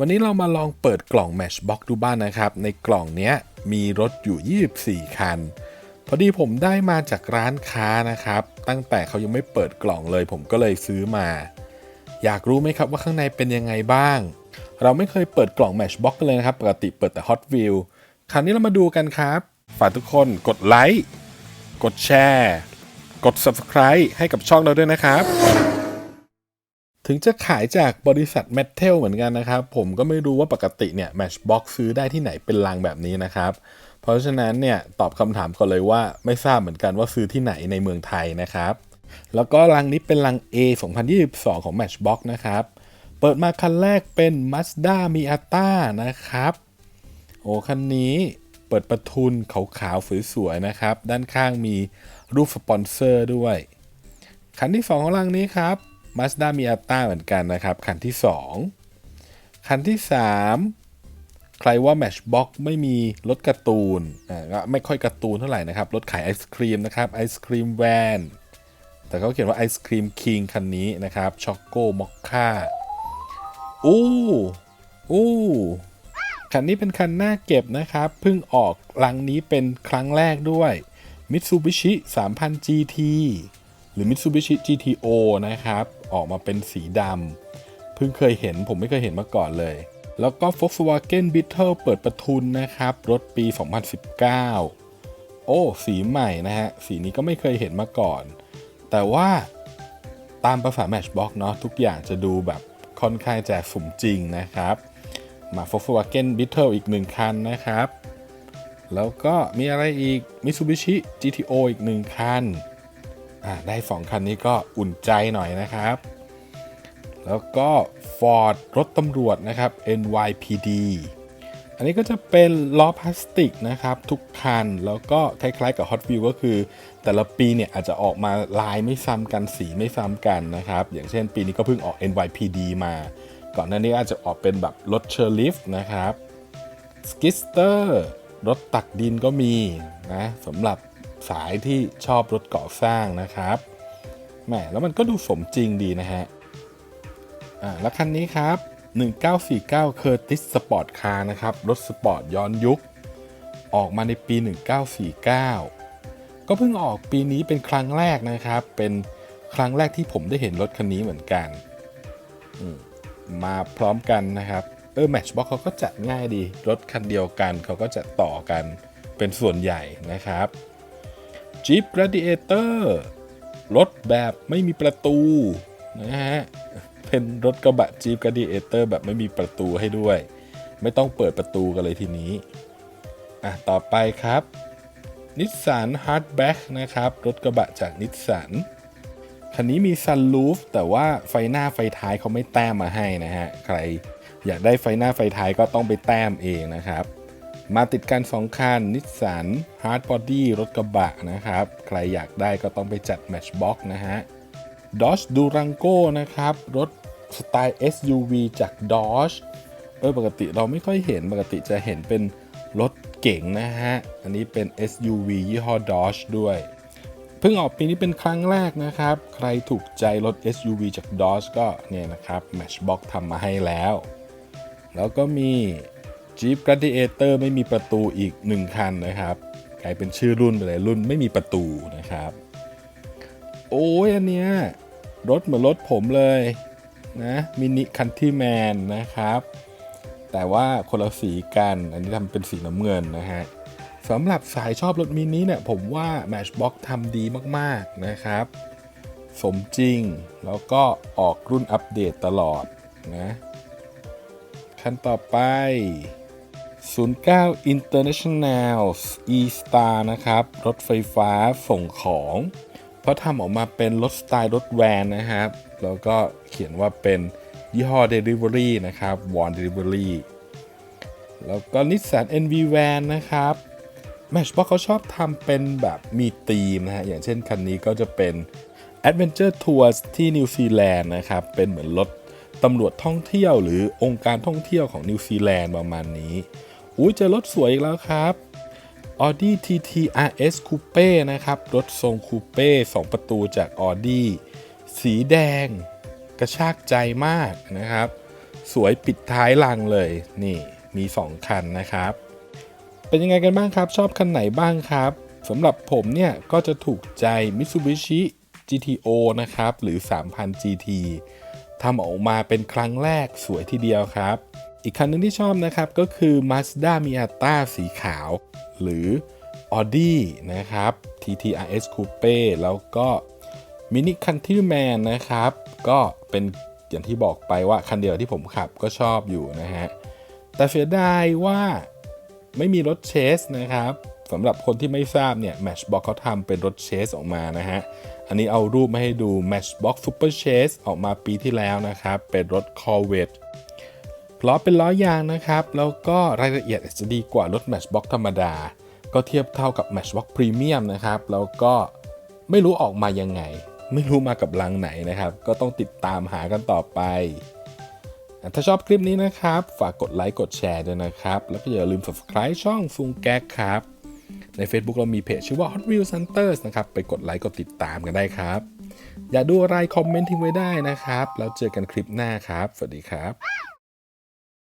วันนี้เรามาลองเปิดกล่อง Matchbox ดูบ้างนนะครับ ในกล่องเนี้ยมีรถอยู่ 24 คัน พอดีผมได้มาจากร้านค้านะครับ ตั้งแต่เขายังไม่เปิดกล่องเลย ผมก็เลยซื้อมา อยากรู้ไหมครับว่าข้างในเป็นยังไงบ้าง เราไม่เคยเปิดกล่อง Matchbox กันเลยนะครับ ปกติเปิดแต่ Hot Wheels คราวนี้เรามาดูกันครับ ฝากทุกคนกดไลค์ กดแชร์ กด Subscribe ให้กับช่องเราด้วยนะครับ ถึงจะขายจากบริษัท m e t a l เหมือนกันนะครับ ผมก็ไม่รู้ว่าปกติเนี่ย Matchbox ซื้อได้ที่ไหนเป็นลังแบบนี้นะครับ เพราะฉะนั้นเนี่ยตอบคำถามก่อนเลยว่าไม่ทราบเหมือนกันว่าซื้อที่ไหนในเมืองไทยนะครับ แล้วก็ลังนี้เป็นลัง A 2022 ของ Matchbox นะครับ เปิดมาคันแรกเป็น Mazda Miata นะครับ โอ้คันนี้เปิดประทุนขาวๆสวยๆนะครับ ด้านข้างมีรูปสปอนเซอร์ด้วย คันที่ 2 ของลังนี้ครับ Mazda Miata เหมือนกันนะครับ คันที่ 2 คันที่ 3 ใครว่า Matchbox ไม่มีรถการ์ตูนอ่าก็ไม่ค่อยการ์ตูนเท่าไหร่นะครับ รถขายไอศครีมนะครับ ไอศครีมแวนแต่เขาเขียนว่าไอศครีมคิงคันนี้นะครับช็อกโกมอคค่าอู้อู้คันนี้เป็นคันหน้าเก็บนะครับเพิ่งออกลังนี้เป็นครั้งแรกด้วย Mitsubishi 3000 GT รือ Mitsubishi GTO นะครับ ออกมาเป็นสีดำเพิ่งเคยเห็นผมไม่เคยเห็นมาก่อนเลย แล้วก็ Volkswagen Beetle เปิดประทุนนะครับ รถปี 2019 โอ้ สีใหม่นะฮะ สีนี้ก็ไม่เคยเห็นมาก่อน แต่ว่าตามภาษา Matchbox เนาะทุกอย่างจะดูแบบค่อนข้างจะสมจริงนะครับ มา Volkswagen Beetle อีกหนึ่งคันนะครับ แล้วก็มีอะไรอีก Mitsubishi GTO อีกหนึ่งคัน ได้ 2 คันนี้ก็อุ่นใจหน่อยนะครับ แล้วก็ Ford รถตำรวจนะครับ NYPD อันนี้ก็จะเป็นล้อพลาสติกนะครับ ทุกคัน แล้วก็คล้ายๆกับ Hot Wheels ก็คือ แต่ละปีเนี่ยอาจจะออกมาลายไม่ซ้ำกันสีไม่ซ้ำกันนะครับ อย่างเช่นปีนี้ก็เพิ่งออก NYPD มา ก่อนหน้านี้อาจจะออกเป็นแบบรถเชอร์ลิฟนะครับสกิสเตอร์รถตักดินก็มีนะสำหรับ สายที่ชอบรถก่อสร้างนะครับแหมแล้วมันก็ดูสมจริงดีนะฮะอ่าแล้วคันนี้ครับ 1949 Curtis Sport Car นะครับ รถสปอร์ตย้อนยุค ออกมาในปี 1949 ก็เพิ่งออกปีนี้เป็นครั้งแรกนะครับ เป็นครั้งแรกที่ผมได้เห็นรถคันนี้เหมือนกัน มาพร้อมกันนะครับ เออ Matchbox เขาก็จัดง่ายดี รถคันเดียวกันเขาก็จะต่อกันเป็นส่วนใหญ่นะครับ Jeep Gladiator รถแบบไม่มีประตูนะฮะ เป็นรถกระบะ Jeep Gladiator แบบไม่มีประตูให้ด้วย ไม่ต้องเปิดประตูกันเลยทีนี้ อะ ต่อไปครับนิสสัน Hardback นะครับ รถกระบะจากนิสสันคันนี้มีซันลูฟแต่ว่าไฟหน้าไฟท้ายเขาไม่แต้มมาให้นะฮะ ใครอยากได้ไฟหน้าไฟท้ายก็ต้องไปแต้มเองนะครับ มาติดกัน2คันนิสสันฮาร์ดบอดี้รถกระบะนะครับ ใครอยากได้ก็ต้องไปจัด Matchbox นะฮะ Dodge Durango นะครับ รถสไตล์ SUV จาก Dodge เออปกติเราไม่ค่อยเห็นปกติจะเห็นเป็นรถเก๋งนะฮะ อันนี้เป็น SUV ยี่ห้อ Dodge ด้วย เพิ่งออกปีนี้เป็นครั้งแรกนะครับ ใครถูกใจรถ SUV จาก Dodge ก็เนี่ยนะครับ Matchbox ทำมาให้แล้ว แล้วก็มี Jeep Gladiator ไม่มีประตูอีก 1 คันนะครับ กลายเป็นชื่อรุ่นไปเลยรุ่นไม่มีประตูนะครับ โอ้ยอันเนี้ยรถเหมือนรถผมเลยนะมินิคันที่แมนนะครับ แต่ว่าคนละสีกัน อันนี้ทำเป็นสีน้ำเงินนะฮะสำหรับสายชอบรถมินิเนี่ยผมว่า Matchbox ทำดีมากๆนะครับ สมจริงแล้วก็ออกรุ่นอัปเดตตลอดนะคันต่อไป 09 International E-Star นะครับ รถไฟฟ้าส่งของเขาทำออกมาเป็นรถสไตล์รถแวนนะครับ แล้วก็เขียนว่าเป็นยี่ห้อ Delivery นะครับ One Delivery แล้วก็ Nissan NV Van นะครับ Matchbox เขาชอบทำเป็นแบบมีธีมนะฮะ อย่างเช่นคันนี้ก็จะเป็น Adventure Tours ที่นิวซีแลนด์นะครับ เป็นเหมือนรถตำรวจท่องเที่ยวหรือองค์การท่องเที่ยวของนิวซีแลนด์ประมาณนี้ อุ้ยเจอรถสวยอีกแล้วครับ Audi TT RS Coupe นะครับ รถทรงคูเป้2ประตูจาก Audi สีแดง กระชากใจมากนะครับ สวยปิดท้ายลังเลยนี่มี 2 คันนะครับ เป็นยังไงกันบ้างครับ ชอบคันไหนบ้างครับสำหรับผมเนี่ย ก็จะถูกใจ Mitsubishi GTO นะครับ หรือ 3000 GT ทำออกมาเป็นครั้งแรกสวยทีเดียวครับ อีกคันหนึงที่ชอบนะครับก็คือ Mazda Miata สีขาว หรือ Audi นะครับ TTRS Coupe แล้วก็ Mini Countryman นะครับ ก็เป็นอย่างที่บอกไปว่าคันเดียวที่ผมขับก็ชอบอยู่นะฮะ แต่เสียดายว่าไม่มีรถเชสนะครับสำหรับคนที่ไม่ทราบเนี่ย Matchbox เขาทำเป็นรถเชสออกมานะฮะ อันนี้เอารูปมาให้ดู Matchbox Super Chase ออกมาปีที่แล้วนะครับ เป็นรถ Corvette ล้อเป็นล้อยางนะครับ แล้วก็รายละเอียดจะดีกว่ารถ Matchbox ธรรมดา ก็เทียบเท่ากับ Matchbox Premium นะครับ แล้วก็ไม่รู้ออกมายังไง ไม่รู้มากับลังไหนนะครับ ก็ต้องติดตามหากันต่อไป ถ้าชอบคลิปนี้นะครับ ฝากกดไลค์กดแชร์ด้วยนะครับ แล้วก็อย่าลืม subscribe ช่องซุงแก๊กครับ ใน Facebook เรามีเพจชื่อว่า Hot Wheels Hunters นะครับ ไปกดไลค์กดติดตามกันได้ครับ อย่าดูอะไรคอมเมนต์ทิ้งไว้ได้นะครับ แล้วเจอกันคลิปหน้าครับ สวัสดีครับ